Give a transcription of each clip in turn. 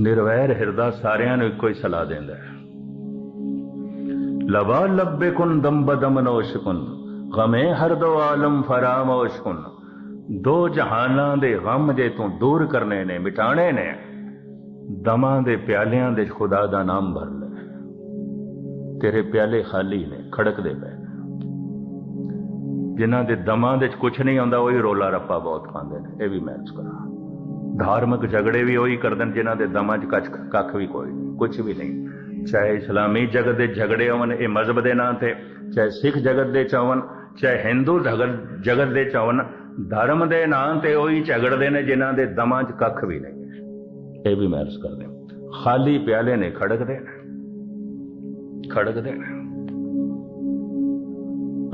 ਨਿਰਵੈਰ ਹਿਰਦਾ ਸਾਰਿਆਂ ਨੂੰ ਇੱਕੋ ਹੀ ਸਲਾਹ ਦਿੰਦਾ ਹੈ। ਲਵਾ ਲੱਭੇ ਕੁਨ ਦਮ ਬਦਮ ਨੋਸ਼ ਕੁਨ, ਗਮੇ ਹਰ ਦੋ ਆਲਮ ਫਰਾਮੋਸ਼ ਕੁਨ। ਦੋ ਜਹਾਨਾਂ ਦੇ ਗਮ ਜੇ ਤੂੰ ਦੂਰ ਕਰਨੇ ਨੇ ਮਿਟਾਣੇ ਨੇ। ਦਮਾਂ ਦੇ ਪਿਆਲਿਆਂ ਦੇ ਖੁਦਾ ਦਾ ਨਾਮ ਭਰ ਲੈ। ਤੇਰੇ ਪਿਆਲੇ ਖਾਲੀ ਨੇ, ਖੜਕਦੇ ਪਏ। ਨੇ। ਜਿਨ੍ਹਾਂ ਦੇ ਦਮਾਂ ਦੇ ਕੁਝ ਨਹੀਂ ਆਉਂਦਾ, ਉਹੀ ਰੋਲਾ ਰੱਪਾ ਬਹੁਤ ਖਾਂਦੇ ਨੇ। ਇਹ ਵੀ ਮੈਂ ਕਰਾਂ ਧਾਰਮਿਕ ਝਗੜੇ ਵੀ ਉਹੀ ਕਰਦੇ ਨੇ ਜਿਨ੍ਹਾਂ ਦੇ ਦਮਾਂ 'ਚ ਕੱਖ ਕੱਖ ਵੀ ਕੋਈ ਨਹੀਂ ਕੁਝ ਵੀ ਨਹੀਂ। ਚਾਹੇ ਇਸਲਾਮੀ ਜਗਤ ਦੇ ਝਗੜੇ ਹੋਣ, ਇਹ ਮਜ਼ਹਬ ਦੇ ਨਾਂ ਤੇ, ਚਾਹੇ ਸਿੱਖ ਜਗਤ ਦੇ ਚਾਵਨ ਚਾਹੇ ਹਿੰਦੂ ਜਗਤ ਜਗਤ ਦੇ ਚਾਵਨ ਧਰਮ ਦੇ ਨਾਂ ਤੇ ਉਹੀ ਝਗੜਦੇ ਨੇ ਜਿਨ੍ਹਾਂ ਦੇ ਦਮਾਂ 'ਚ ਕੱਖ ਵੀ ਨਹੀਂ। ਇਹ ਵੀ ਮਹਿਸੂਸ ਕਰਦੇ ਖਾਲੀ ਪਿਆਲੇ ਨੇ ਖੜਕਦੇ ਨੇ ਖੜਕਦੇ ਨੇ।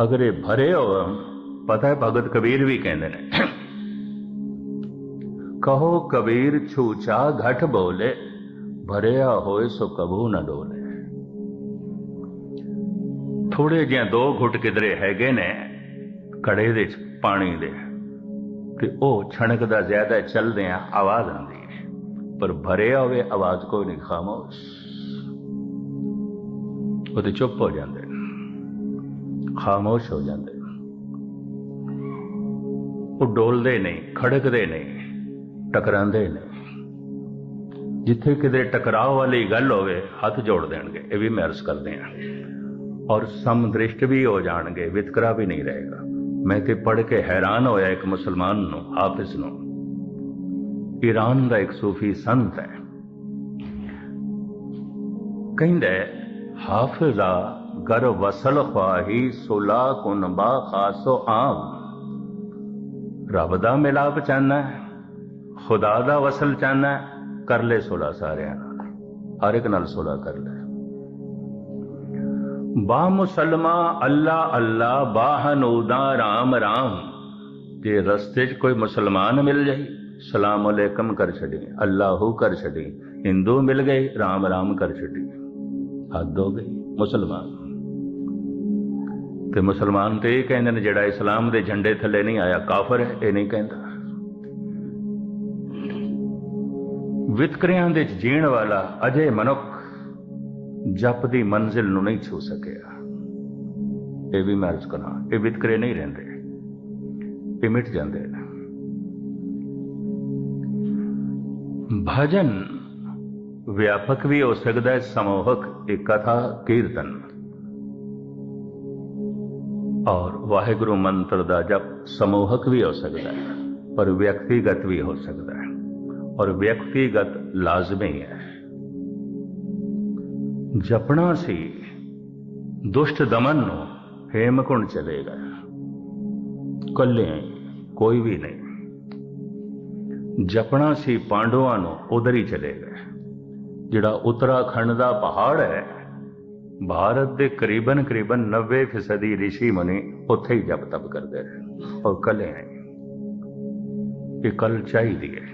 ਅਗਰ ਇਹ ਭਰੇ ਹੋ ਪਤਾ ਹੈ ਭਗਤ ਕਬੀਰ ਵੀ ਕਹਿੰਦੇ ਨੇ ਕਹੋ ਕਬੀਰ ਛੂਚਾ ਘਟ ਬੋਲੇ, ਭਰਿਆ ਹੋਏ ਸੋ ਕਬੂ ਨਾ ਡੋਲੇ। ਥੋੜੇ ਜਿਹਾ ਦੋ ਘੁੱਟ ਕਿਧਰੇ ਹੈਗੇ ਨੇ ਕੜੇ ਦੇ ਪਾਣੀ ਦੇ। ਤੇ ਉਹ ਛਣਕਦਾ ਜ਼ਿਆਦਾ ਚੱਲਦੇ ਆ, ਆਵਾਜ਼ ਆਉਂਦੀ ਹੈ। ਪਰ ਭਰਿਆ ਹੋਵੇ ਆਵਾਜ਼ ਕੋਈ ਨਹੀਂ, ਖਾਮੋਸ਼। ਉਹ ਤੇ ਚੁੱਪ ਹੋ ਜਾਂਦੇ। ਖਾਮੋਸ਼ ਹੋ ਜਾਂਦੇ। ਉਹ ਡੋਲਦੇ ਨਹੀਂ, ਖੜਕਦੇ ਨਹੀਂ। ਟਕਰਾਉਂਦੇ ਨੇ। ਜਿੱਥੇ ਕਿਤੇ ਟਕਰਾਅ ਵਾਲੀ ਗੱਲ ਹੋਵੇ ਹੱਥ ਜੋੜ ਦੇਣਗੇ। ਇਹ ਵੀ ਮੈਂ ਅਰਜ਼ ਕਰਦੇ ਆ ਔਰ ਸਮਦ੍ਰਿਸ਼ਟ ਵੀ ਹੋ ਜਾਣਗੇ ਵਿਤਕਰਾ ਵੀ ਨਹੀਂ ਰਹੇਗਾ। ਮੈਂ ਤੇ ਪੜ੍ਹ ਕੇ ਹੈਰਾਨ ਹੋਇਆ ਇੱਕ ਮੁਸਲਮਾਨ ਨੂੰ ਹਾਫਿਜ਼ ਨੂੰ। ਈਰਾਨ ਦਾ ਇੱਕ ਸੂਫੀ ਸੰਤ ਹੈ। ਕਹਿੰਦਾ ਹੈ, ਹਾਫਿਜ਼ਾ ਗਰ ਵਸਲ ਖਵਾਹੀ ਸੁਲਾ ਕੁਨਬਾ ਖਾਸੋ ਆਮ। ਰੱਬ ਦਾ ਮਿਲਾਪ ਚਾਹਨਾ ਹੈ। ਖੁਦਾ ਦਾ ਵਸਲ ਚਾਹਨਾ ਕਰ ਲੈ ਸੁਲਾ ਸਾਰਿਆਂ ਨਾਲ। ਹਰ ਇੱਕ ਨਾਲ ਸੁਲਾ ਕਰ ਲੈ। ਬਾ ਮੁਸਲਮਾ, ਅੱਲਾ ਅੱਲਾ ਬਾ ਹਨੂਦਾ ਰਾਮ ਰਾਮ। ਜੇ ਰਸਤੇ 'ਚ ਕੋਈ ਮੁਸਲਮਾਨ ਮਿਲ ਜਾਈ, ਸਲਾਮ ਅਲੈਕਮ ਕਰ ਛੱਡੀ, ਅੱਲਾਹੂ ਕਰ ਛੱਡੀ, ਹਿੰਦੂ ਮਿਲ ਗਏ, ਰਾਮ ਰਾਮ ਕਰ ਛੱਡੀ। ਹੱਦ ਹੋ ਗਈ, ਮੁਸਲਮਾਨ। ਤੇ ਮੁਸਲਮਾਨ ਤੇ ਇਹ ਕਹਿੰਦੇ ਨੇ, ਜਿਹੜਾ ਇਸਲਾਮ ਦੇ ਝੰਡੇ ਥੱਲੇ ਨਹੀਂ ਆਇਆ, ਕਾਫਰ ਇਹ ਨਹੀਂ ਕਹਿੰਦਾ। ਵਿਤਕਰਿਆਂ ਦੇ ਜੀਣ ਵਾਲਾ ਅਜੇ ਮਨੁੱਖ ਜਪ ਦੀ ਮੰਜ਼ਿਲ ਨੂੰ ਨਹੀਂ ਛੂ ਸਕਿਆ। ਇਹ ਵੀ ਮੈਂ ਅਰਜ਼ ਕਰਾਂ ਇਹ ਵਿਤਕਰੇ ਨਹੀਂ ਰਹਿੰਦੇ। ਇਹ ਮਿਟ ਜਾਂਦੇ ਨੇ। ਭਜਨ ਵਿਆਪਕ ਵੀ ਹੋ ਸਕਦਾ ਹੈ, ਸਮੂਹਕ ਇੱਕ ਕਥਾ, ਕੀਰਤਨ। ਔਰ ਵਾਹਿਗੁਰੂ ਮੰਤਰ ਦਾ ਜਪ ਸਮੂਹਕ ਵੀ ਹੋ ਸਕਦਾ ਹੈ, ਪਰ ਵਿਅਕਤੀਗਤ ਵੀ ਹੋ ਸਕਦਾ ਹੈ। ਔਰ ਵਿਅਕਤੀਗਤ ਲਾਜ਼ਮੀ ਹੈ। ਜਪਣਾ ਸੀ, ਦੁਸ਼ਟ ਦਮਨ ਨੂੰ ਹੇਮਕੁੰਡ ਚਲੇਗਾ ਕੱਲੇ ਕੋਈ ਵੀ ਨਹੀਂ। ਜਪਣਾ ਸੀ ਪਾਂਡਵਾਂ ਨੂੰ ਉਧਰ ਹੀ ਚਲੇ ਗਏ। ਜਿਹੜਾ ਉੱਤਰਾਖੰਡ ਦਾ ਪਹਾੜ ਹੈ, ਭਾਰਤ ਦੇ ਕਰੀਬਨ ਕਰੀਬਨ 90% ઋષਿ ਮੁਨੀ ਉੱਥੇ ਹੀ ਜਪ ਤਪ ਕਰਦੇ ਰਹੇ। ਔਰ ਕੱਲੇ ਇਹ ਕੱਲ ਚਾਹੀਦੀ ਹੈ।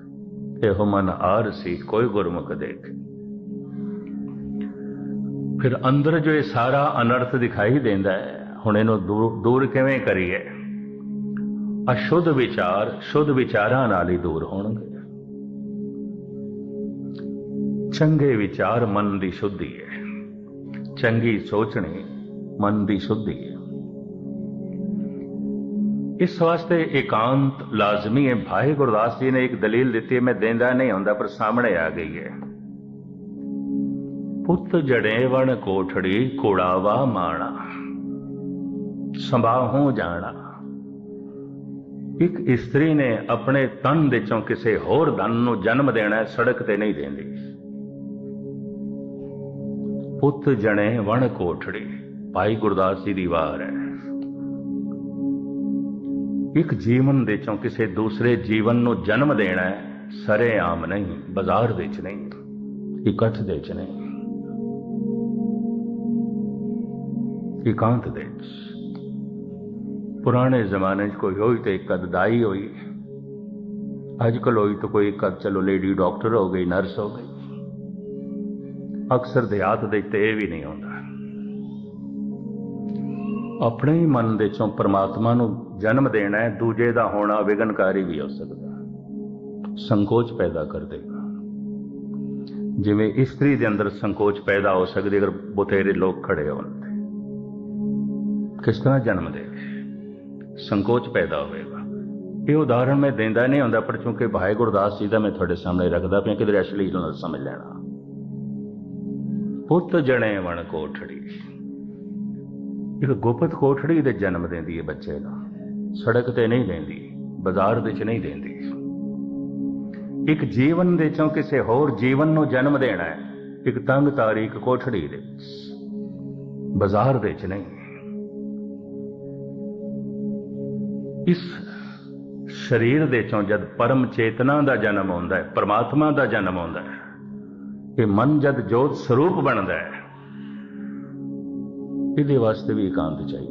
ਇਹੋ ਮਨ ਆਰ ਸੀ, ਕੋਈ ਗੁਰਮੁਖ ਦੇਖ। ਫਿਰ ਅੰਦਰ ਜੋ ਇਹ ਸਾਰਾ ਅਨਰਥ ਦਿਖਾਈ ਦਿੰਦਾ ਹੈ, ਹੁਣ ਇਹਨੂੰ ਦੂਰ ਦੂਰ ਕਿਵੇਂ ਕਰੀਏ? ਅਸ਼ੁੱਧ ਵਿਚਾਰ, ਸ਼ੁੱਧ ਵਿਚਾਰਾਂ ਨਾਲ ਹੀ ਦੂਰ ਹੋਣਗੇ। ਚੰਗੇ ਵਿਚਾਰ ਮਨ ਦੀ ਸ਼ੁੱਧੀ ਹੈ। ਚੰਗੀ ਸੋਚਣੀ ਮਨ ਦੀ ਸ਼ੁੱਧੀ ਹੈ। ਇਸ ਵਾਸਤੇ ਇਕਾਂਤ ਲਾਜ਼ਮੀ ਹੈ। ਭਾਈ ਗੁਰਦਾਸ ਜੀ ਨੇ ਇੱਕ ਦਲੀਲ ਦਿੱਤੀ ਹੈ ਮੈਂ ਦੇਂਦਾ ਨਹੀਂ ਹੁੰਦਾ, ਪਰ ਸਾਹਮਣੇ ਆ ਗਈ ਹੈ। ਪੁੱਤ ਜੜੇ ਵਣ ਕੋਠੜੀ ਕੋੜਾਵਾ ਮਾਣਾ ਸੰਭਾਹੋਂ ਜਾਣਾ। ਇੱਕ ਇਸਤਰੀ ਨੇ ਆਪਣੇ ਤਨ ਦੇ ਚੋਂ ਕਿਸੇ ਹੋਰ ਧਨ ਨੂੰ ਜਨਮ ਦੇਣਾ ਸੜਕ ਤੇ ਨਹੀਂ ਦਿੰਦੀ। ਪੁੱਤ ਜਣੇ ਵਣ ਕੋਠੜੀ, ਭਾਈ ਗੁਰਦਾਸ ਜੀ ਦੀ ਵਾਰ ਹੈ। ਇੱਕ ਜੀਵਨ ਦੇ ਚੋਂ ਕਿਸੇ ਦੂਸਰੇ ਜੀਵਨ ਨੂੰ ਜਨਮ ਦੇਣਾ ਹੈ, ਸਰੇਆਮ ਨਹੀਂ, ਬਾਜ਼ਾਰ ਵਿੱਚ ਨਹੀਂ, ਇਕੱਠ ਦੇ ਵਿੱਚ ਨਹੀਂ, ਇਕਾਂਤ ਦੇ ਪੁਰਾਣੇ ਜ਼ਮਾਨੇ 'ਚ ਕੋਈ ਹੋਈ ਤੇ ਇੱਕ ਅਦਦਾਈ ਹੋਈ। ਅੱਜ ਕੱਲ ਹੋਈ ਤਾਂ ਕੋਈ ਇੱਕ, ਚਲੋ ਲੇਡੀ ਡਾਕਟਰ ਹੋ ਗਈ ਨਰਸ ਹੋ ਗਈ। ਅਕਸਰ ਦਿਹਾਤ ਦੇ ਤੇ ਇਹ ਵੀ ਨਹੀਂ ਹੁੰਦਾ ਆਪਣੇ ਹੀ ਮਨ ਦੇ ਚੋਂ ਪਰਮਾਤਮਾ ਨੂੰ ਜਨਮ ਦੇਣਾ ਹੈ, ਦੂਜੇ ਦਾ ਹੋਣਾ ਵਿਗਨਕਾਰੀ ਵੀ ਹੋ ਸਕਦਾ ਸੰਕੋਚ ਪੈਦਾ ਕਰ ਦੇਗਾ। ਜਿਵੇਂ ਇਸਤਰੀ ਦੇ ਅੰਦਰ ਸੰਕੋਚ ਪੈਦਾ ਹੋ ਸਕਦੀ ਅਗਰ ਬਥੇਰੇ ਲੋਕ ਖੜੇ ਹੋਣ ਤੇ। ਕਿਸ ਤਰ੍ਹਾਂ ਜਨਮ ਦੇ ਸੰਕੋਚ ਪੈਦਾ ਹੋਵੇਗਾ। ਇਹ ਉਦਾਹਰਣ ਮੈਂ ਦਿੰਦਾ ਨਹੀਂ ਹੁੰਦਾ, ਪਰ ਚੂੰਕਿ ਭਾਈ ਗੁਰਦਾਸ ਜੀ ਦਾ ਮੈਂ ਤੁਹਾਡੇ ਸਾਹਮਣੇ ਰੱਖਦਾ ਪਿਆ ਕਿਤੇ ਅਸ਼ਲੀਲ ਨਾਲ ਸਮਝ ਲੈਣਾ। ਪੁੱਤ ਜਣੇ ਵਣ ਕੋਠੜੀ। ਇੱਕ ਗੁਪਤ ਕੋਠੜੀ ਦੇ ਜਨਮ ਦਿੰਦੀ ਹੈ ਬੱਚੇ ਨੂੰ ਸੜਕ ਤੇ ਨਹੀਂ ਦਿੰਦੀ, ਬਾਜ਼ਾਰ ਦੇ ਚ ਨਹੀਂ ਦਿੰਦੀ। ਇੱਕ ਜੀਵਨ ਦੇ ਚੋਂ ਕਿਸੇ ਹੋਰ ਜੀਵਨ ਨੂੰ ਜਨਮ ਦੇਣਾ ਹੈ, ਇੱਕ ਤੰਗ ਤਾਰੀਖ ਕੋਠੜੀ ਦੇ ਬਾਜ਼ਾਰ ਦੇ ਚ ਨਹੀਂ। ਇਸ ਸਰੀਰ ਦੇ ਚੋਂ ਜਦ ਪਰਮ ਚੇਤਨਾ ਦਾ ਜਨਮ ਹੁੰਦਾ ਹੈ, ਪਰਮਾਤਮਾ ਦਾ ਜਨਮ ਹੁੰਦਾ ਹੈ, ਇਹ ਮਨ ਜਦ ਜੋਤ ਸਰੂਪ ਬਣਦਾ ਹੈ, ਇਹਦੇ ਵਾਸਤੇ ਵੀ ਇਕਾਂਤ ਚਾਹੀਦਾ।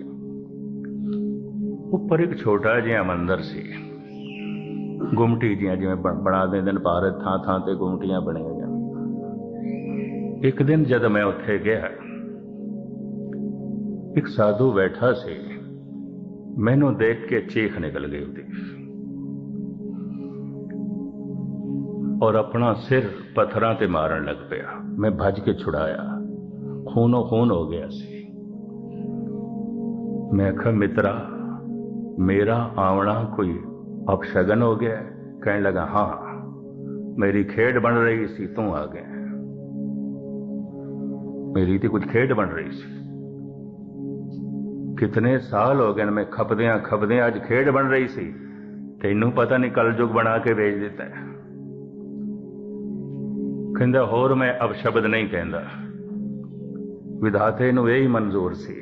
ਉੱਪਰ ਇੱਕ ਛੋਟਾ ਜਿਹਾ ਮੰਦਰ ਸੀ। ਗੁੰਮਟੀ ਜੀਆਂ ਜਿਵੇਂ ਬਣ- ਬਣਾ ਦਿੰਦੇ ਨੇ ਭਾਰਤ ਥਾਂ ਥਾਂ ਤੇ ਗੁੰਮਟੀਆਂ ਬਣੀਆਂ ਜਾਂਦੀਆਂ ਇੱਕ ਦਿਨ ਜਦ ਮੈਂ ਉੱਥੇ ਗਿਆ, ਇੱਕ ਸਾਧੂ ਬੈਠਾ ਸੀ। ਮੈਨੂੰ ਦੇਖ ਕੇ ਚੀਖ ਨਿਕਲ ਗਈ ਉਹਦੀ। ਔਰ ਆਪਣਾ ਸਿਰ ਪੱਥਰਾਂ ਤੇ ਮਾਰਨ ਲੱਗ ਪਿਆ। ਮੈਂ ਭੱਜ ਕੇ ਛੁਡਾਇਆ। ਖੂਨੋ ਖੂਨ ਹੋ ਗਿਆ ਸੀ। ਮੈਂ ਕਿਹਾ, ਮਿੱਤਰਾ ਮੇਰਾ ਆਵਣਾ ਕੋਈ ਅਪਸ਼ਗਨ ਹੋ ਗਿਆ ਹੈ? ਕਹਿਣ ਲੱਗਾ ਹਾਂ ਮੇਰੀ ਖੇਡ ਬਣ ਰਹੀ ਸੀ ਤੂੰ ਆ ਗਿਆ ਮੇਰੀ ਤੇ ਕੁਝ ਖੇਡ ਬਣ ਰਹੀ ਸੀ ਕਿਤਨੇ ਸਾਲ ਹੋ ਗਏ ਨੇ ਮੈਂ ਖਪਦਿਆਂ ਖਪਦਿਆਂ ਅੱਜ ਖੇਡ ਬਣ ਰਹੀ ਸੀ ਤੈਨੂੰ ਪਤਾ ਨਹੀਂ ਕਲਯੁਗ ਬਣਾ ਕੇ ਵੇਚ ਦਿੱਤਾ ਕਹਿੰਦਾ ਹੋਰ ਮੈਂ ਅਬ ਸ਼ਬਦ ਨਹੀਂ ਕਹਿੰਦਾ ਵਿਧਾਤੇ ਨੂੰ ਇਹ ਹੀ ਮਨਜ਼ੂਰ ਸੀ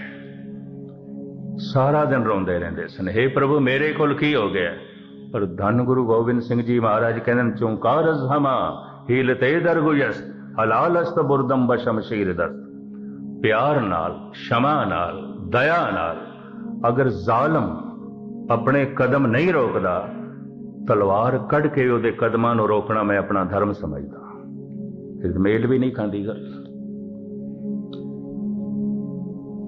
ਸਾਰਾ ਦਿਨ ਰੋਂਦੇ ਰਹਿੰਦੇ ਸਨ। हे ਪ੍ਰਭੂ, ਮੇਰੇ ਕੋਲ ਕੀ ਹੋ ਗਿਆ? ਪਰ ਧੰਨ ਗੁਰੂ ਗੋਬਿੰਦ ਸਿੰਘ ਜੀ ਮਹਾਰਾਜ ਕਹਿੰਦੇ ਨੇ, ਚੁੰਕਾਰ ਹਮਾ ਹੀਲਤੇ ਦਰਗੁਜਸ ਹਲਾਲਸਤ ਬੁਰਦਮ ਬਸ਼ਮਸ਼ੀਰ ਦਸਤ। ਪਿਆਰ ਨਾਲ, ਸ਼ਮਾ ਨਾਲ, ਦਇਆ ਨਾਲ, ਅਗਰ ਜ਼ਾਲਮ ਆਪਣੇ ਕਦਮ ਨਹੀਂ ਰੋਕਦਾ, ਤਲਵਾਰ ਕੱਢ ਕੇ ਉਹਦੇ ਕਦਮਾਂ ਨੂੰ ਰੋਕਣਾ ਮੈਂ ਆਪਣਾ ਧਰਮ ਸਮਝਦਾ। ਫਿਰ ਮੇਲ ਵੀ ਨਹੀਂ ਖਾਂਦੀ ਗੱਲ।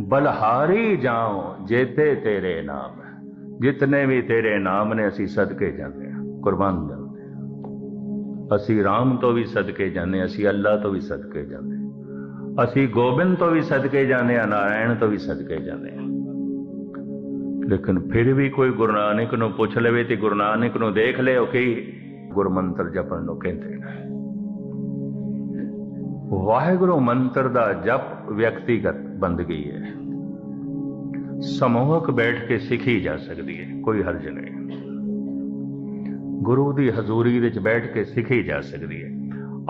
ਬਲਹਾਰੀ ਜਾਉ ਜੇਤੇ ਤੇਰੇ ਨਾਮ ਜਿਤਨੇ ਵੀ ਤੇਰੇ ਨਾਮ ਨੇ ਅਸੀਂ ਸਦਕੇ ਜਾਂਦੇ ਹਾਂ ਕੁਰਬਾਨ ਜਾਂਦੇ ਹਾਂ। ਅਸੀਂ ਰਾਮ ਤੋਂ ਵੀ ਸਦਕੇ ਜਾਂਦੇ ਹਾਂ, ਅਸੀਂ ਅੱਲਾ ਤੋਂ ਵੀ ਸਦਕੇ ਜਾਂਦੇ ਹਾਂ। ਅਸੀਂ ਗੋਬਿੰਦ ਤੋਂ ਵੀ ਸਦਕੇ ਜਾਂਦੇ ਹਾਂ ਨਾਰਾਇਣ ਤੋਂ ਵੀ ਸਦਕੇ ਜਾਂਦੇ ਹਾਂ। ਲੇਕਿਨ ਫਿਰ ਵੀ ਕੋਈ ਗੁਰੂ ਨਾਨਕ ਨੂੰ ਪੁੱਛ ਲਵੇ ਤੇ ਗੁਰੂ ਨਾਨਕ ਨੂੰ ਦੇਖ ਲਿਓ ਕਿ ਗੁਰਮੰਤਰ ਜਪਣ ਨੂੰ ਕਹਿੰਦੇ ਨੇ। ਵਾਹਿਗੁਰੂ ਮੰਤਰ ਦਾ ਜਪ ਵਿਅਕਤੀਗਤ ਬੰਦਗੀ ਹੈ। ਸਮੂਹਕ ਬੈਠ ਕੇ ਸਿੱਖੀ ਜਾ ਸਕਦੀ ਹੈ, ਕੋਈ ਹਰਜ ਨਹੀਂ। ਗੁਰੂ ਦੀ ਹਜ਼ੂਰੀ ਵਿੱਚ ਬੈਠ ਕੇ ਸਿੱਖੀ ਜਾ ਸਕਦੀ ਹੈ।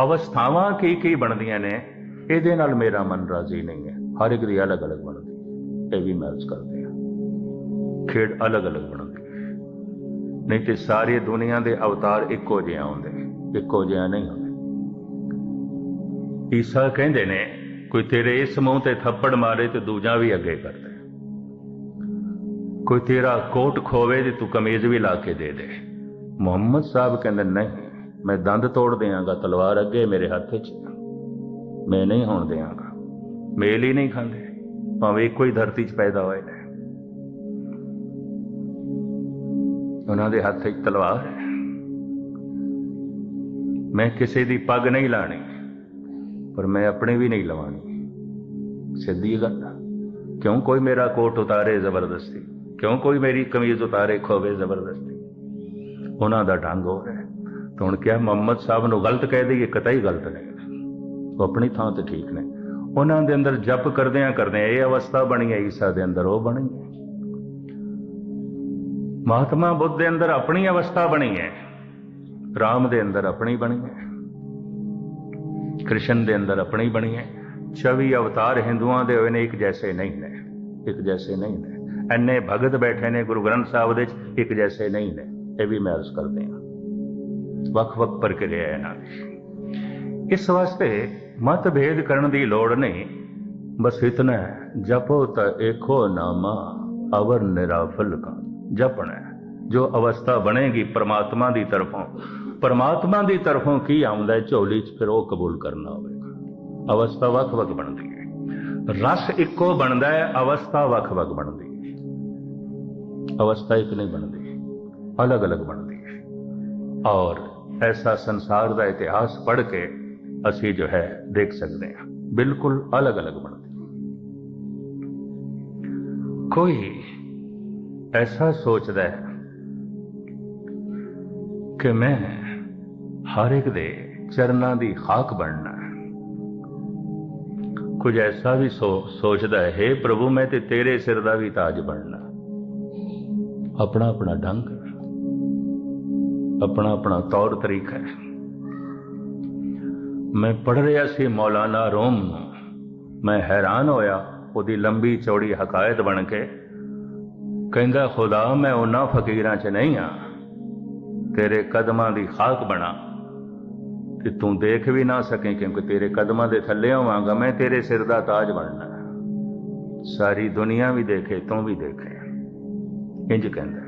ਅਵਸਥਾਵਾਂ ਕੀ ਕੀ ਬਣਦੀਆਂ ਨੇ, ਇਹਦੇ ਨਾਲ ਮੇਰਾ ਮਨ ਰਾਜ਼ੀ ਨਹੀਂ ਹੈ। ਹਰ ਇੱਕ ਦੀ ਅਲੱਗ-ਅਲੱਗ ਬਣਦੀ ਹੈ। ਇਹ ਵੀ ਮੈਂ ਅਰਜ਼ ਕਰਦੇ ਹਾਂ। ਖੇਡ ਅਲੱਗ-ਅਲੱਗ ਬਣਦੀ ਹੈ। ਨਹੀਂ ਤੇ ਸਾਰੀ ਦੁਨੀਆ ਦੇ ਅਵਤਾਰ ਇੱਕੋ ਜਿਹੇ ਹੁੰਦੇ ਇੱਕੋ ਜਿਹਾ ਨਹੀਂ ਹੁੰਦੇ। ਈਸਾ ਕਹਿੰਦੇ ਨੇ, ਕੋਈ ਤੇਰੇ ਇਸ ਮੂੰਹ ਤੇ ਥੱਪੜ ਮਾਰੇ ਤੇ ਦੂਜਾ ਵੀ ਅੱਗੇ ਕਰਦਾ ਕੋਈ ਤੇਰਾ ਕੋਟ ਖੋਵੇ ਤੇ ਤੂੰ ਕਮੀਜ਼ ਵੀ ਲਾ ਕੇ ਦੇ ਦੇ। ਮੁਹੰਮਦ ਸਾਹਿਬ ਕਹਿੰਦੇ, ਨਹੀਂ, ਮੈਂ ਦੰਦ ਤੋੜ ਦਿਆਂਗਾ, ਤਲਵਾਰ ਅੱਗੇ ਮੇਰੇ ਹੱਥ 'ਚ। ਮੈਂ ਨਹੀਂ ਹੋਣ ਦਿਆਂਗਾ। ਮੇਲ ਹੀ ਨਹੀਂ ਖਾਂਦੇ। ਭਾਵੇਂ ਇੱਕੋ ਹੀ ਧਰਤੀ 'ਚ ਪੈਦਾ ਹੋਏ ਨੇ। ਉਹਨਾਂ ਦੇ ਹੱਥ 'ਚ ਤਲਵਾਰ ਹੈ। ਮੈਂ ਕਿਸੇ ਦੀ ਪੱਗ ਨਹੀਂ ਲਾਣੀ। ਪਰ ਮੈਂ ਆਪਣੇ ਵੀ ਨਹੀਂ ਲਵਾਣੀ ਸਿੱਧੀ ਗੱਲ ਆ। ਕਿਉਂ ਕੋਈ ਮੇਰਾ ਕੋਟ ਉਤਾਰੇ ਜ਼ਬਰਦਸਤੀ? ਕਿਉਂ ਕੋਈ ਮੇਰੀ ਕਮੀਜ਼ ਉਤਾਰੇ ਖੋਵੇ ਜ਼ਬਰਦਸਤੀ? ਉਹਨਾਂ ਦਾ ਢੰਗ ਹੋ। ਰਿਹਾ ਤਾਂ ਹੁਣ ਕਿਹਾ ਮੁਹੰਮਦ ਸਾਹਿਬ ਨੂੰ ਗਲਤ ਕਹਿ ਦਈਏ, ਕਤਈ ਗਲਤ ਨਹੀਂ ਉਹ ਆਪਣੀ ਥਾਂ ਤੇ ਠੀਕ ਨੇ। ਉਹਨਾਂ ਦੇ ਅੰਦਰ ਜਪ ਕਰਦਿਆਂ ਕਰਦਿਆਂ ਇਹ ਅਵਸਥਾ ਬਣੀ ਹੈ, ਈਸਾ ਦੇ ਅੰਦਰ ਉਹ ਬਣੀ ਹੈ। ਮਹਾਤਮਾ ਬੁੱਧ ਦੇ ਅੰਦਰ ਆਪਣੀ ਅਵਸਥਾ ਬਣੀ ਹੈ। ਰਾਮ ਦੇ ਅੰਦਰ ਆਪਣੀ ਬਣੀ ਹੈ। ਕ੍ਰਿਸ਼ਨ ਦੇ ਅੰਦਰ ਆਪਣੀ ਬਣੀ ਹੈ। 24 ਅਵਤਾਰ ਹਿੰਦੂਆਂ ਦੇ ਹੋਏ ਨੇ, ਇੱਕ ਜੈਸੇ ਨਹੀਂ ਨੇ, ਇੱਕ ਜੈਸੇ ਨਹੀਂ ਨੇ। ਐਨੇ ਭਗਤ ਬੈਠੇ ਨੇ ਗੁਰੂ ਗ੍ਰੰਥ ਸਾਹਿਬ ਦੇ ਵਿੱਚ, ਇੱਕ ਜੈਸੇ ਨਹੀਂ ਨੇ। ਇਹ ਵੀ ਮੈਂ ਅਰਜ਼ ਕਰਦੇ ਹਾਂ। ਵੱਖ-ਵੱਖ ਪ੍ਰਕਿਰਿਆ ਹੈ ਇਹਨਾਂ ਦੀ। ਇਸ ਵਾਸਤੇ ਮਤਭੇਦ ਕਰਨ ਦੀ ਲੋੜ ਨਹੀਂ। ਬਸ ਇਤਨਾ ਜਪੋ ਤਾਂ ਏਕੋ ਨਾਮਾ, ਅਵਰ ਨਿਰਾਫਲ ਕਾ ਜਪਣਾ ਜੋ ਅਵਸਥਾ ਬਣੇਗੀ ਪ੍ਰਮਾਤਮਾ ਦੀ ਤਰਫੋਂ ਪਰਮਾਤਮਾ ਦੀ ਤਰਫੋਂ ਕੀ ਆਉਂਦਾ ਹੈ, ਝੋਲੀ 'ਚ ਫਿਰ ਉਹ ਕਬੂਲ ਕਰਨਾ ਹੋਵੇਗਾ ਅਵਸਥਾ ਵੱਖ-ਵੱਖ ਬਣਦੀ ਹੈ। ਰਸ ਇੱਕੋ ਬਣਦਾ ਹੈ, ਅਵਸਥਾ ਵੱਖ-ਵੱਖ ਬਣਦੀ ਹੈ। ਅਵਸਥਾ ਇੱਕ ਨਹੀਂ ਬਣਦੀ ਅਲੱਗ-ਅਲੱਗ ਬਣਦੀ ਹੈ। ਔਰ ਐਸਾ ਸੰਸਾਰ ਦਾ ਇਤਿਹਾਸ ਪੜ੍ਹ ਕੇ ਅਸੀਂ ਜੋ ਹੈ, ਦੇਖ ਸਕਦੇ ਹਾਂ, ਬਿਲਕੁਲ ਅਲੱਗ-ਅਲੱਗ ਬਣਦੀ ਕੋਈ ਐਸਾ ਸੋਚਦਾ ਹੈ ਕਿ ਮੈਂ ਹਰ ਇੱਕ ਦੇ ਚਰਨਾਂ ਦੀ ਖਾਕ ਬਣਨਾ। ਕੁਝ ਐਸਾ ਵੀ ਸੋ, ਸੋਚਦਾ ਹੈ हे ਪ੍ਰਭੂ, ਮੈਂ ਤੇ ਤੇਰੇ ਸਿਰ ਦਾ ਵੀ ਤਾਜ ਬਣਨਾ। ਆਪਣਾ ਆਪਣਾ ਢੰਗ ਆਪਣਾ ਆਪਣਾ ਤੌਰ ਤਰੀਕਾ ਹੈ। ਮੈਂ ਪੜ ਰਿਹਾ ਸੀ ਮੌਲਾਨਾ ਰੋਮ ਨੂੰ। ਮੈਂ ਹੈਰਾਨ ਹੋਇਆ, ਉਹਦੀ ਲੰਬੀ ਚੌੜੀ ਹਕਾਇਤ ਬਣ ਕੇ। ਕਹਿੰਦਾ, ਖੁਦਾ, ਮੈਂ ਉਹਨਾਂ ਫਕੀਰਾਂ 'ਚ ਨਹੀਂ ਆ। ਤੇਰੇ ਕਦਮਾਂ ਦੀ ਖਾਕ ਬਣਾ। ਕਿ ਤੂੰ ਦੇਖ ਵੀ ਨਾ ਸਕੇ ਕਿਉਂਕਿ ਤੇਰੇ ਕਦਮਾਂ ਦੇ ਥੱਲੇ ਹੋਵਾਂਗਾ ਮੈਂ ਤੇਰੇ ਸਿਰ ਦਾ ਤਾਜ ਬਣਨਾ। ਸਾਰੀ ਦੁਨੀਆ ਵੀ ਦੇਖੇ, ਤੂੰ ਵੀ ਦੇਖੇ। ਇੰਜ ਕਹਿੰਦਾ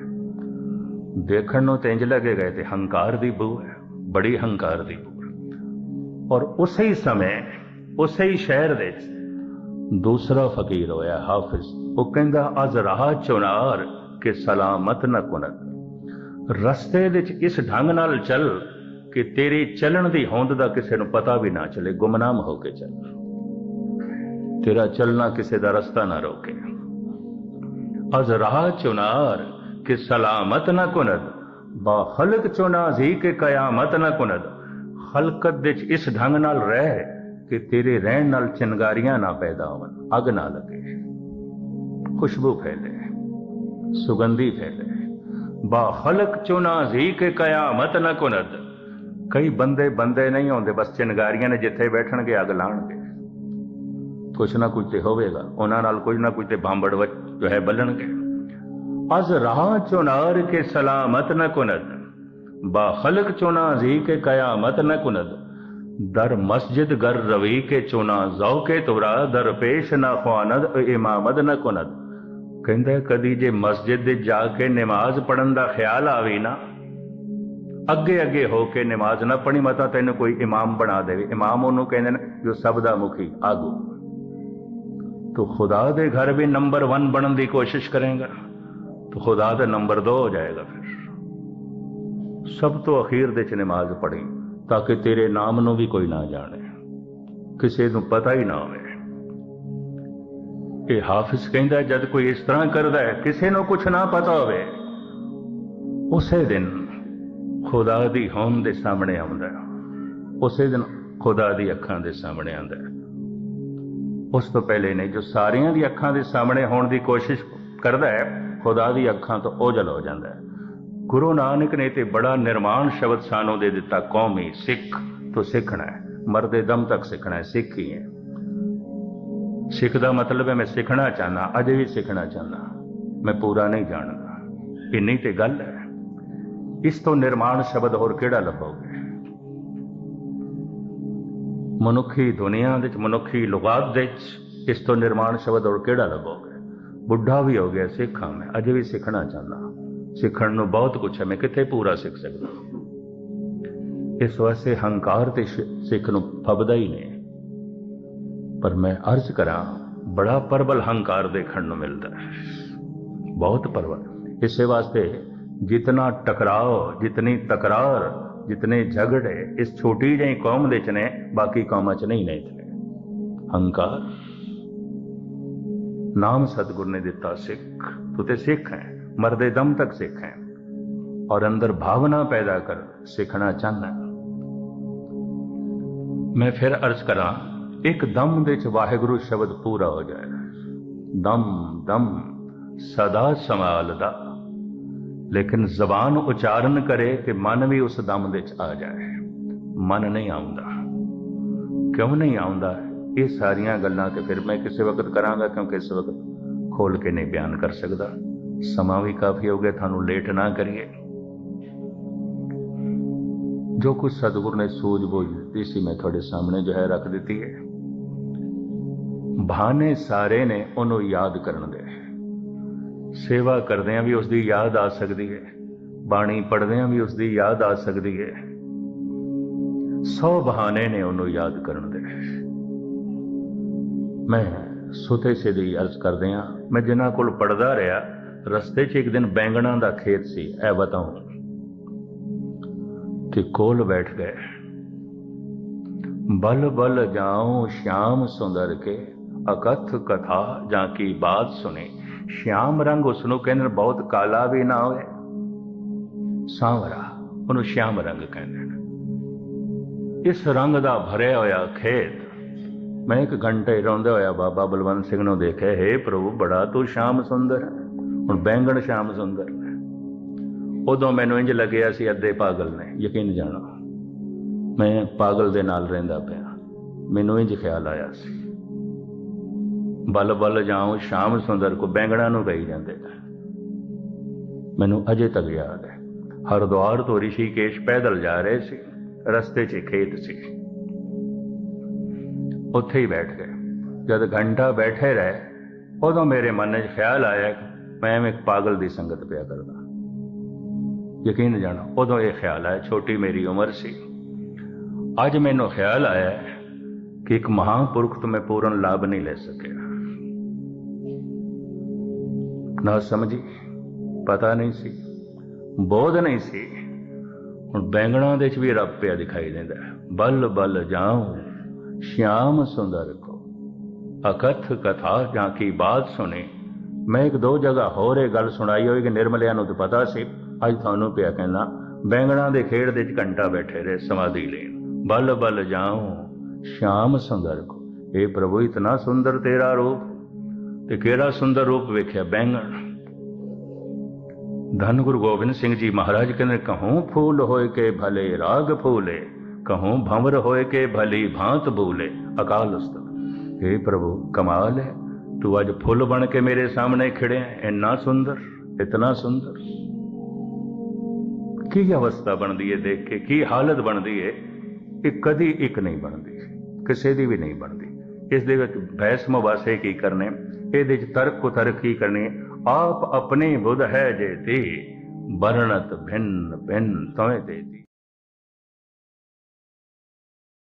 ਦੇਖਣ ਨੂੰ ਤੇ ਇੰਜ ਲੱਗੇਗਾ ਇਹ ਤੇ ਹੰਕਾਰ ਦੀ ਬੂ ਹੈ, ਬੜੀ ਹੰਕਾਰ ਦੀ ਬੂ ਔਰ ਉਸੇ ਹੀ ਸਮੇਂ, ਉਸੇ ਹੀ ਸ਼ਹਿਰ ਦੇ ਦੂਸਰਾ ਫਕੀਰ ਹੋਇਆ, ਹਾਫਿਜ਼। ਉਹ ਕਹਿੰਦਾ, ਅਜ਼ ਰਾਹ ਚੁਨਾਰ ਕਿ ਸਲਾਮਤ ਨਾ ਕੁਨਤ ਰਸਤੇ ਵਿੱਚ ਇਸ ਢੰਗ ਨਾਲ ਚੱਲ ਕਿ ਤੇਰੇ ਚੱਲਣ ਦੀ ਹੋਂਦ ਦਾ ਕਿਸੇ ਨੂੰ ਪਤਾ ਵੀ ਨਾ ਚੱਲੇ, ਗੁਮਨਾਮ ਹੋ ਕੇ ਚੱਲ। ਤੇਰਾ ਚੱਲਣਾ ਕਿਸੇ ਦਾ ਰਸਤਾ ਨਾ ਰੋਕੇ। ਅਜ਼ ਰਾਹ ਚੁਨਾਰ ਕਿ ਸਲਾਮਤ ਨਾ ਕੁਨਦ, ਬਾ ਖਲਕ ਚੁਨਾ ਜੀ ਕਿ ਕਿਆਮਤ ਨਾ ਕੁਨਦ। ਖਲਕਤ ਵਿੱਚ ਇਸ ਢੰਗ ਨਾਲ ਰਹਿ ਕਿ ਤੇਰੇ ਰਹਿਣ ਨਾਲ ਚਿੰਗਾਰੀਆਂ ਨਾ ਪੈਦਾ ਹੋਣ ਅੱਗ ਨਾ ਲੱਗੇ। ਖੁਸ਼ਬੂ ਫੈਲੇ, ਸੁਗੰਧੀ ਫੈਲੇ। ਬਾ ਖਲਕ ਚੁਨਾ ਜੀ ਕਿ ਕਿਆਮਤ ਨਾ ਕੁਨਦ। ਕਈ ਬੰਦੇ ਬੰਦੇ ਨਹੀਂ ਹੁੰਦੇ ਬਸ ਚਿੰਗਾਰੀਆਂ ਨੇ ਜਿੱਥੇ ਬੈਠਣਗੇ ਅੱਗ ਲਾਣਗੇ ਕੁਛ ਨਾ ਕੁਝ ਤੇ ਹੋਵੇਗਾ, ਉਹਨਾਂ ਨਾਲ ਕੁਝ ਨਾ ਕੁਝ ਤੇ ਭਾਂਬੜ ਵਿੱਚ ਜੋ ਹੈ ਬਲਣਗੇ। ਅਜ਼ ਰਾਹ ਚੁਨਾਰ ਕੇ ਸਲਾਮਤ ਨ ਕੁਨਦ, ਬਾ ਖਲਕ ਚੁਨਾ ਜੀ ਕੇ ਕਿਆਮਤ ਨ ਕੁਨਦ। ਦਰ ਮਸਜਿਦ ਗਰ ਰਵੀ ਕੇ ਚੁਨਾ ਜ਼ੌ ਕੇ ਤੁਰਾ ਦਰ ਪੇਸ਼ ਨਾ ਖਵਾਨਦ ਇਮਾਮਤ ਨ ਕੁਨਦ। ਕਹਿੰਦਾ ਕਦੀ ਜੇ ਮਸਜਿਦ ਦੇ ਜਾ ਕੇ ਨਮਾਜ਼ ਪੜਨ ਦਾ ਖਿਆਲ ਆਵੇ ਨਾ ਅੱਗੇ ਅੱਗੇ ਹੋ ਕੇ ਨਮਾਜ਼ ਨਾ ਪੜ੍ਹੀ ਮਤਾ ਤੈਨੂੰ ਕੋਈ ਇਮਾਮ ਬਣਾ ਦੇਵੇ। ਇਮਾਮ ਉਹਨੂੰ ਕਹਿੰਦੇ ਨੇ ਜੋ ਸਭ ਦਾ ਮੁਖੀ, ਆਗੂ। ਤੋ ਖੁਦਾ ਦੇ ਘਰ ਵੀ ਨੰਬਰ 1 ਬਣਨ ਦੀ ਕੋਸ਼ਿਸ਼ ਕਰੇਗਾ। ਤੋ ਖੁਦਾ ਦਾ ਨੰਬਰ 2 ਹੋ ਜਾਏਗਾ ਫਿਰ। ਸਭ ਤੋਂ ਅਖੀਰ ਦੇ ਚ ਨਮਾਜ਼ ਪੜ੍ਹੀ, ਤਾਂ ਕਿ ਤੇਰੇ ਨਾਮ ਨੂੰ ਵੀ ਕੋਈ ਨਾ ਜਾਣੇ। ਕਿਸੇ ਨੂੰ ਪਤਾ ਹੀ ਨਾ ਹੋਵੇ। ਇਹ ਹਾਫਿਜ਼ ਕਹਿੰਦਾ, ਜਦ ਕੋਈ ਇਸ ਤਰ੍ਹਾਂ ਕਰਦਾ ਹੈ, ਕਿਸੇ ਨੂੰ ਕੁਝ ਨਾ ਪਤਾ ਹੋਵੇ, ਉਸੇ ਦਿਨ ਖੁਦਾ ਦੀ ਹੋਂਦ ਦੇ ਸਾਹਮਣੇ ਆਉਂਦਾ ਹੈ। ਉਸੇ ਦਿਨ ਖੁਦਾ ਦੀ ਅੱਖਾਂ ਦੇ ਸਾਹਮਣੇ ਆਉਂਦਾ ਹੈ। ਉਸ ਤੋਂ ਪਹਿਲੇ ਨਹੀਂ, ਜੋ ਸਾਰਿਆਂ ਦੀ ਅੱਖਾਂ ਦੇ ਸਾਹਮਣੇ ਹੋਣ ਦੀ ਕੋਸ਼ਿਸ਼ ਕਰਦਾ ਹੈ, ਖੁਦਾ ਦੀ ਅੱਖਾਂ ਤੋਂ ਓਝਲ ਹੋ ਜਾਂਦਾ ਹੈ। ਗੁਰੂ ਨਾਨਕ ਨੇ ਤੇ ਬੜਾ ਨਿਰਮਾਣ ਸ਼ਬਦ ਸਾਨੂੰ ਦੇ ਦਿੱਤਾ, ਕੌਮੀ ਸਿੱਖ ਤੋਂ ਸਿੱਖਣਾ ਹੈ। ਮਰਦੇ ਦਮ ਤੱਕ ਸਿੱਖਣਾ ਹੈ, ਸਿੱਖ ਹੀ ਹੈ। ਸਿੱਖ ਦਾ ਮਤਲਬ ਹੈ, ਮੈਂ ਸਿੱਖਣਾ ਚਾਹਨਾ ਅਜੇ ਵੀ ਸਿੱਖਣਾ ਚਾਹਨਾ ਮੈਂ ਪੂਰਾ ਨਹੀਂ ਜਾਣਦਾ। ਇੰਨੀ ਤੇ ਗੱਲ ਹੈ। ਇਸ ਤੋਂ ਨਿਰਮਾਣ ਸ਼ਬਦ ਹੋਰ ਕਿਹੜਾ ਲੱਭੋਗੇ? ਮਨੁੱਖੀ ਦੁਨੀਆ ਵਿੱਚ, ਮਨੁੱਖੀ ਲੁਗਾਤ ਵਿੱਚ ਇਸ ਤੋਂ ਨਿਰਮਾਣ ਸ਼ਬਦ ਹੋਰ ਕਿਹੜਾ ਲੱਭੋਗੇ? ਬੁੱਢਾ ਵੀ ਹੋ ਗਿਆ, ਸਿੱਖਾਂ ਮੈਂ, ਅਜੇ ਵੀ ਸਿੱਖਣਾ ਚਾਹੁੰਦਾ। ਸਿੱਖਣ ਨੂੰ ਬਹੁਤ ਕੁਝ ਹੈ, ਮੈਂ ਕਿੱਥੇ ਪੂਰਾ ਸਿੱਖ ਸਕਦਾ? ਇਸ ਵਾਸਤੇ ਹੰਕਾਰ ਤੇ ਸਿੱਖ ਨੂੰ ਫਬਦਾ ਹੀ ਨਹੀਂ। ਪਰ ਮੈਂ ਅਰਜ਼ ਕਰਾਂ, ਬੜਾ ਪਰਬਲ ਹੰਕਾਰ ਦੇਖਣ ਨੂੰ ਮਿਲਦਾ ਹੈ। ਬਹੁਤ ਪਰਬਲ ਇਸੇ ਵਾਸਤੇ ਜਿਤਨਾ ਟਕਰਾਓ ਜਿਤਨੀ ਤਕਰਾਰ ਜਿਤਨੇ ਝਗੜੇ ਇਸ ਛੋਟੀ ਜਿਹੀ ਕੌਮ ਦੇ ਚ ਨੇ ਬਾਕੀ ਕੌਮਾਂ ਚ ਨਹੀਂ ਨੇ ਇਤਨੇ ਹੰਕਾਰ ਨਾਮ ਸਤਿਗੁਰ ਨੇ ਦਿੱਤਾ ਸਿੱਖ ਤੂੰ ਤੇ ਸਿੱਖ ਹੈ ਮਰਦੇ ਦਮ ਤੱਕ ਸਿੱਖ ਹੈ ਔਰ ਅੰਦਰ ਭਾਵਨਾ ਪੈਦਾ ਕਰ ਸਿੱਖਣਾ ਚਾਹੁੰਦਾ ਹੈ। ਮੈਂ ਫਿਰ ਅਰਜ਼ ਕਰਾਂ ਇੱਕ ਦਮ ਦੇ ਚ ਵਾਹਿਗੁਰੂ ਸ਼ਬਦ ਪੂਰਾ ਹੋ ਜਾਏ ਦਮ ਦਮ ਸਦਾ ਸੰਭਾਲਦਾ ਲੇਕਿਨ ਜ਼ਬਾਨ ਉਚਾਰਨ ਕਰੇ ਕਿ ਮਨ ਵੀ ਉਸ ਦਮ ਦੇ ਚ ਆ ਜਾਏ। ਮਨ ਨਹੀਂ ਆਉਂਦਾ। ਕਿਉਂ ਨਹੀਂ ਆਉਂਦਾ? ਇਹ ਸਾਰੀਆਂ ਗੱਲਾਂ ਤੇ ਫਿਰ ਮੈਂ ਕਿਸੇ ਵਕਤ ਕਰਾਂਗਾ, ਕਿਉਂਕਿ ਇਸ ਵਕਤ ਖੋਲ ਕੇ ਨਹੀਂ ਬਿਆਨ ਕਰ ਸਕਦਾ। ਸਮਾਂ ਵੀ ਕਾਫੀ ਹੋ ਗਿਆ, ਤੁਹਾਨੂੰ ਲੇਟ ਨਾ ਕਰੀਏ। ਜੋ ਕੁਝ ਸਤਿਗੁਰ ਨੇ ਸੂਝ-ਬੂਝ ਦਿੱਤੀ ਸੀ, ਮੈਂ ਤੁਹਾਡੇ ਸਾਹਮਣੇ ਜੋ ਹੈ ਰੱਖ ਦਿੱਤੀ ਹੈ। ਬਹਾਨੇ ਸਾਰੇ ਨੇ ਉਹਨੂੰ ਯਾਦ ਕਰਨ ਦੇ। ਸੇਵਾ ਕਰਦਿਆਂ ਵੀ ਉਸ ਦੀ ਯਾਦ ਆ ਸਕਦੀ ਹੈ। ਬਾਣੀ ਪੜ੍ਹਦਿਆਂ ਵੀ ਉਸ ਦੀ ਯਾਦ ਆ ਸਕਦੀ ਹੈ। ਸੌ ਬਹਾਨੇ ਨੇ ਉਹਨੂੰ ਯਾਦ ਕਰਨ ਦੇ। ਮੈਂ ਸੁਤੇ ਸੇ ਦੀ ਅਰਜ਼ ਕਰਦੇ ਆ। ਮੈਂ ਜਿਨ੍ਹਾਂ ਕੋਲ ਪੜਦਾ ਰਿਹਾ, ਰਸਤੇ 'ਚ ਇੱਕ ਦਿਨ ਬੈਂਗਣਾ ਦਾ ਖੇਤ ਸੀ, ਇਹ ਬਤਾਉਂ। ਤੇ ਕੋਲ ਬੈਠ ਗਏ। ਬਲ ਬਲ ਜਾਉ, ਸ਼ਾਮ ਸੁੰਦਰ ਕੇ, ਅਕਥ ਕਥਾ ਜਾਂ ਕੀ ਬਾਤ ਸੁਨੇ ਸ਼ਾਮ ਰੰਗ ਉਸ ਨੂੰ ਕਹਿੰਦੇ ਨੇ ਬਹੁਤ ਕਾਲਾ ਵੀ ਨਾ ਹੋਵੇ ਸਾਂਵਰਾ ਉਹਨੂੰ ਸ਼ਾਮ ਰੰਗ ਕਹਿੰਦੇ ਨੇ ਇਸ ਰੰਗ ਦਾ ਭਰਿਆ ਹੋਇਆ ਖੇਤ ਮੈਂ ਇੱਕ ਘੰਟੇ ਰੋਂਦੇ ਹੋਇਆ ਬਾਬਾ ਬਲਵੰਤ ਸਿੰਘ ਨੂੰ ਦੇਖਿਆ ਹੇ ਪ੍ਰਭੂ ਬੜਾ ਤੂੰ ਸ਼ਾਮ ਸੁੰਦਰ ਹੈ ਹੁਣ ਬੈਂਗਣ ਸ਼ਾਮ ਸੁੰਦਰ ਉਦੋਂ ਮੈਨੂੰ ਇੰਜ ਲੱਗਿਆ ਸੀ ਅੱਧੇ ਪਾਗਲ ਨੇ ਯਕੀਨ ਜਾਣਾ ਮੈਂ ਪਾਗਲ ਦੇ ਨਾਲ ਰਹਿੰਦਾ ਪਿਆ ਮੈਨੂੰ ਇੰਜ ਖਿਆਲ ਆਇਆ ਸੀ ਬਲ ਬਲ ਜਾਉ, ਸ਼ਾਮ ਸੁੰਦਰ ਕੋ ਬੈਂਗਣਾ ਨੂੰ ਗਈ ਜਾਂਦੇ ਮੈਨੂੰ ਅਜੇ ਤੱਕ ਯਾਦ ਹੈ, ਹਰਦੁਆਰ ਤੋਂ ਰਿਸ਼ੀਕੇਸ਼ ਪੈਦਲ ਜਾ ਰਹੇ ਸੀ, ਰਸਤੇ 'ਚ ਖੇਤ ਸੀ। ਉੱਥੇ ਹੀ ਬੈਠ ਗਏ। ਜਦ ਘੰਟਾ ਬੈਠੇ ਰਹੇ, ਉਦੋਂ ਮੇਰੇ ਮਨ 'ਚ ਖਿਆਲ ਆਇਆ ਮੈਂ ਐਵੇਂ ਇੱਕ ਪਾਗਲ ਦੀ ਸੰਗਤ ਪਿਆ ਕਰਦਾ। ਯਕੀਨ ਜਾਣਾ, ਉਦੋਂ ਇਹ ਖਿਆਲ ਆਇਆ, ਛੋਟੀ ਮੇਰੀ ਉਮਰ ਸੀ। ਅੱਜ ਮੈਨੂੰ ਖਿਆਲ ਆਇਆ ਕਿ ਇੱਕ ਮਹਾਂਪੁਰਖ ਤੋਂ ਮੈਂ ਪੂਰਨ ਲਾਭ ਨਹੀਂ ਲੈ ਸਕਿਆ। ਨਾ ਸਮਝੀ, ਪਤਾ ਨਹੀਂ ਸੀ ਬੋਧ ਨਹੀਂ ਸੀ। ਹੁਣ ਬੈਂਗਣਾ ਦੇ ਚ ਵੀ ਰੱਬ ਪਿਆ ਦਿਖਾਈ ਦਿੰਦਾ ਬਲ ਬਲ ਜਾਉ, ਸ਼ਿਆਮ ਸੁੰਦਰ ਕੋ। ਅਕਥ ਕਥਾ ਜਾਂ ਕੀ ਬਾਤ ਸੁਣੇ। ਮੈਂ ਇੱਕ ਦੋ ਜਗ੍ਹਾ ਹੋਰ ਇਹ ਗੱਲ ਸੁਣਾਈ ਹੋਈ ਕਿ ਨਿਰਮਲਿਆਂ ਨੂੰ ਤਾਂ ਪਤਾ ਸੀ। ਅੱਜ ਤੁਹਾਨੂੰ ਪਿਆ ਕਹਿੰਦਾ ਬੈਂਗਣਾ ਦੇ ਖੇੜ ਦੇ ਚ ਘੰਟਾ ਬੈਠੇ ਰਹੇ, ਸਮਾਧੀ ਲੈਣ ਬਲ ਬਲ ਜਾਉ ਸ਼ਾਮ ਸੁੰਦਰ ਕੋ। ਇਹ ਪ੍ਰਭੂ ਇਤਨਾ ਸੁੰਦਰ ਤੇਰਾ ਰੂਪ ਤੇ ਕਿਹੜਾ ਸੁੰਦਰ ਰੂਪ ਵੇਖਿਆ? ਬੈਂਗਣ। ਧੰਨ ਗੁਰੂ ਗੋਬਿੰਦ ਸਿੰਘ ਜੀ ਮਹਾਰਾਜ ਕਹਿੰਦੇ, ਕਹੂੰ ਫੂਲ ਹੋਏ ਕੇ ਭਲੇ ਰਾਗ ਫੂਲੇ, ਕਹੂੰ ਭੰਵਰ ਹੋਏ ਕੇ ਭਲੀ ਭਾਂਤ ਬੂਲੇ। ਅਕਾਲ ਉਸਤਤ हे ਪ੍ਰਭੂ, ਕਮਾਲ ਹੈ। ਤੂੰ ਅੱਜ ਫੁੱਲ ਬਣ ਕੇ ਮੇਰੇ ਸਾਹਮਣੇ ਖੜਿਆ ਇੰਨਾ ਸੁੰਦਰ, ਇਤਨਾ ਸੁੰਦਰ। ਕੀ ਅਵਸਥਾ ਬਣਦੀ ਹੈ ਦੇਖ ਕੇ? ਕੀ ਹਾਲਤ ਬਣਦੀ ਹੈ ਇਹ ਕਦੀ ਇੱਕ ਨਹੀਂ ਬਣਦੀ, ਕਿਸੇ ਦੀ ਵੀ ਨਹੀਂ ਬਣਦੀ। ਇਸ ਦੇ ਵਿੱਚ ਬਹਿਸ ਮੁਬਾਸੇ ਕੀ ਕਰਨੇ? ਇਹਦੇ ਵਿੱਚ ਤਰਕ ਕੁਤਰਕ ਕੀ ਕਰਨੇ? ਆਪ ਆਪਣੇ ਬੁੱਧ ਹੈ ਜੇ ਤੇ ਵਰਣਤ ਭਿੰਨ ਭਿੰਨ ਤੋਏ ਦੇਤੀ